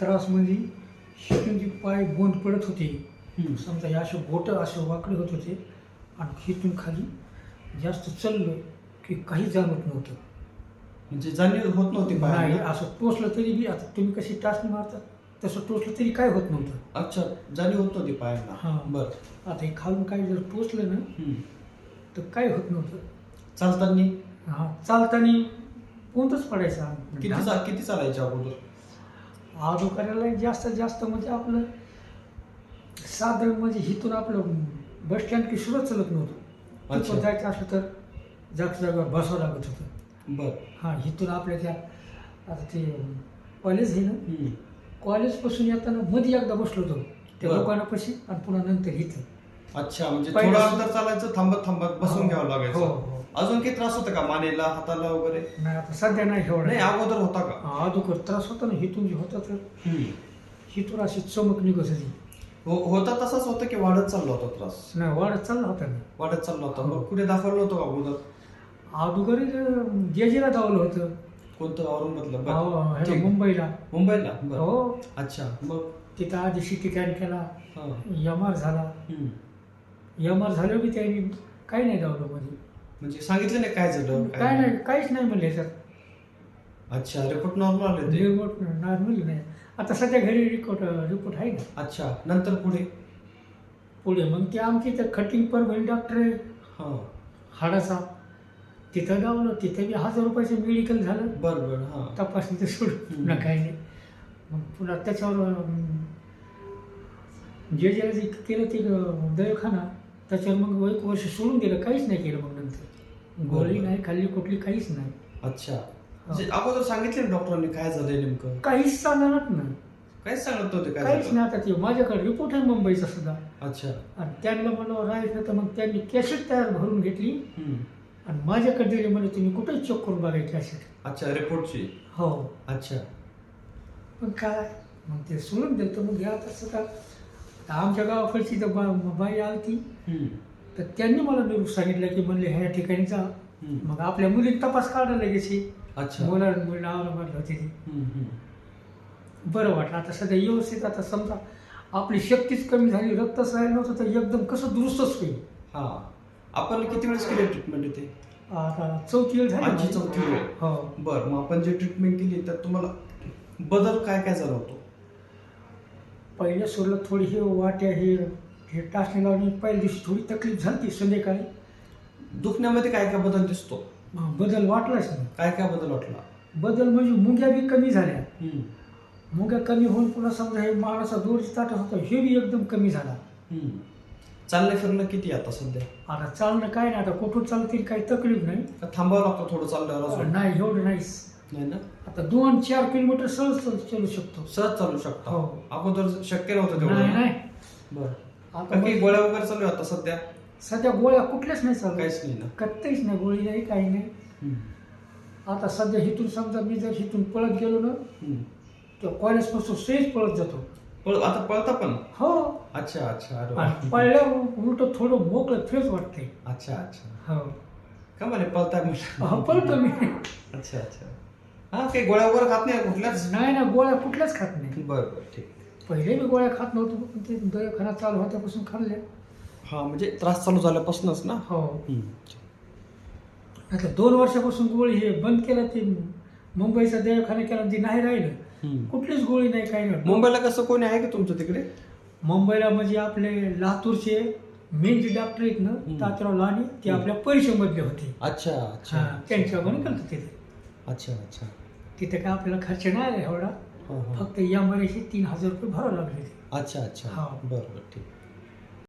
त्रास म्हणजे शिकूनचे पाय बोंड पडत होते. समजा हे असे बोट असे वाकडे होत होते आणि हिथून खाली जास्त चाललं की काही जाणवत नव्हतं. म्हणजे जाणीव होत नव्हती नाही असं टोचलं तरी बी आता तुम्ही कशी टाचणी मारता तसं टोचलं तरी काय होत नव्हतं. अच्छा जाणीव होत नव्हती पायाला हा. बर. आता हे खालून काही जर टोचलं ना. तर काय होत नव्हतं. चालताना? हा चालताना कोणतंच पडायचा. किती चालायचे अगोदर? आजो करायला जास्तीत जास्त म्हणजे आपलं साधारण म्हणजे इथून आपलं बस स्टँड की सुद्धा चलत नव्हतं अच्छा. तिथं जायचं असलं तर जागच्या जागेवर बसावं लागत होतं बर हां इथून आपल्या त्या आता ते कॉलेज आहे ना हम्म. कॉलेजपासून येताना मध्ये एकदा बसलो होतो त्या बरं. दुकानापाशी आणि पुन्हा नंतर इथं अच्छा म्हणजे थोडं अंतर चालायचं थांबत थांबत बसून हो. घ्यावं हो लागायचं. हो अजून काही त्रास होता का मानेला हाताला वगैरे? नाही आता सध्या नाही नाही एवढा अगोदर होता का? अगोदर त्रास होता ना हिथून जे होता तर. हिथून अशी चमक निघत होती. हो होता तसाच होता की वाढत चालला होता त्रास? नाही वाढत चालला होता ना. वाढत चालला होता. हो. मग कुठे दाखवलं होतं का अगोदर? अगोदर जेजेला धावलं होतं. कोणतं औरंगाबादला बरं. अहो, ह्याला ठीक. मुंबईला. मुंबईला? बरं. हो. अच्छा मग? तिथं आधी सिटी कॅन केला. हा. एम आर झाला. हम्म. एम आर झालं बी त्यांनी काही नाही धावलं मध्ये म्हणजे सांगितलं नाही काय झालं काय नाही काहीच नाही म्हणले सर. अच्छा रिपोर्ट नॉर्मल आले ते रिपोर्ट नॉर्मल नाही. आता सध्या घरी रिपोर्ट रिपोर्ट आहे ना. अच्छा नंतर पुढे? पुढे मग ते आमची इथं खटिंग पर म्हणजे डॉक्टर आहे. हा. हाडाचा. तिथं गावलं तिथं बी हजार रुपयाचं मेडिकल झालं. बर बर हा. तपासणी तर सोड. पुन्हा काही नाही. मग पुन्हा त्याच्यावर अं, जे जे जे केलं ते अं, दवाखाना. त्याच्यावर मग एक वर्ष सोडून दिलं काहीच नाही केलं मग नंतर. गोळी नाही खाल्ली कुठली काहीच नाही. अच्छा. म्हणजे अगोदर सांगितले डॉक्टरांनी काय झालंय नेमकं? काहीच सांगणार ना काहीच सांगत नव्हते काय काहीच झालं? नाही आता ते माझ्याकडे रिपोर्ट आहे मुंबईचा सुद्धा. अच्छा. आणि त्यांना मला राहायचं तर मग त्यांनी कॅसेट तयार भरून घेतली हम्म. आणि माझ्याकडे दिली म्हणजे तुम्ही कुठेही चेक करून बघायची कॅसेट अच्छा रिपोर्टची हो. अच्छा. मग काय? मग ते सोडून देतो मग घ्या तसं का आता आमच्या गावाकडची तर बा बाई आलती. तर त्यांनी मला निरूप सांगितलं की म्हणले ह्या ठिकाणी जा. हम्म. मग आपल्या मुली तपास काढा लगेच ही. अच्छा. मुला मुलीला औरंगाबादला होती ती. हम्म, हम्म. बरं वाटलं. आता सध्या व्यवस्थित आता समजा आपली शक्तीच कमी झाली रक्तच राहिलं नव्हतं तर एकदम कसं दुरुस्तच होईल? हा. आपण किती वेळेस केली ट्रीटमेंट इथे? आता चौथी वेळ झाली आजची माझी. चौथी वेळ. हो. बर मग आपण जे ट्रीटमेंट केली तर तुम्हाला बदल काय काय जाणवतो पहिल्या सुरुवात थोडी हे वाट्या हे हे टाचणी लावणी पहिल्या दिवशी थोडी तकलीफ झाली संध्याकाळी. दुखण्यामध्ये काय काय बदल दिसतो? बदल वाटलाच नाही काय काय बदल वाटला? बदल म्हणजे मुंग्या बी कमी झाल्या. मुंग्या कमी होऊन पुन्हा समजा हे माणसा दोरची ताटत होता हे बी एकदम कमी झाला. चालणं फिरणं किती आता सध्या? आता चालणं काय नाही आता कुठून चाललं तरी काही तकलीफ नाही. का थांबावं लागतं थोडं अजून? नाही एवढं नाहीच. नाही ना? आता दोन चार किलोमीटर सहज चल- चालू शकतो. सहज चालू शकता. हो. अगोदर शक्य नव्हतं नाही तेवढं. नाही बरं. आता काही मग गोळ्या वगैरे चालू आहे आता सध्या? सध्या गोळ्या कुठल्याच नाही चालू. काहीच नाही ना. कत्ताहीच नाही गोळी नाही काही नाही. आता सध्या इथून समजा मी जर इथून पळत गेलो ना हम्म. तर कॉलेजपासून सहज पळत जातो. पळ आता पळता पण? हो. अच्छा अच्छा. अरे वा. आणि पळल्यावर उलट थोडं मोकळं फ्रेश वाटते. अच्छा अच्छा. हो. का म्हणे पळताय म्हटलं? हो, पळतो मी. अच्छा अच्छा. हा काही गोळ्या वगैरे खात नाही कुठल्याच? नाही ना गोळ्या कुठल्याच खात नाही. बरं बरं ठीक. पहिले मी गोळ्या खात नव्हतो पण ते दवाखाना चालू होत्यापासून खाल्ल्या. हा म्हणजे त्रास चालू झाल्यापासूनच ना? हो. आता दोन वर्षापासून गोळी हे बंद केलं ते मुंबईचा दवाखाना केला ते नाही राहिलं. कुठलीच गोळी नाही काही नाही. मुंबईला कसं कोणी आहे का तुमचं तिकडे? मुंबईला म्हणजे आपले लातूरचे मेन जे डॉक्टर आहेत ना हम्म. तात्याराव लाणी ते. आपल्या परिषदेमधले होते. अच्छा अच्छा त्यांच्या पण करतो तिथे. अच्छा अच्छा. तिथे काय आपल्याला खर्च नाही आला एवढा हा, हा. फक्त या महिन्याचे तीन हजार रुपये भरावे लागले ते अच्छा अच्छा हा. बरं बरं ठीक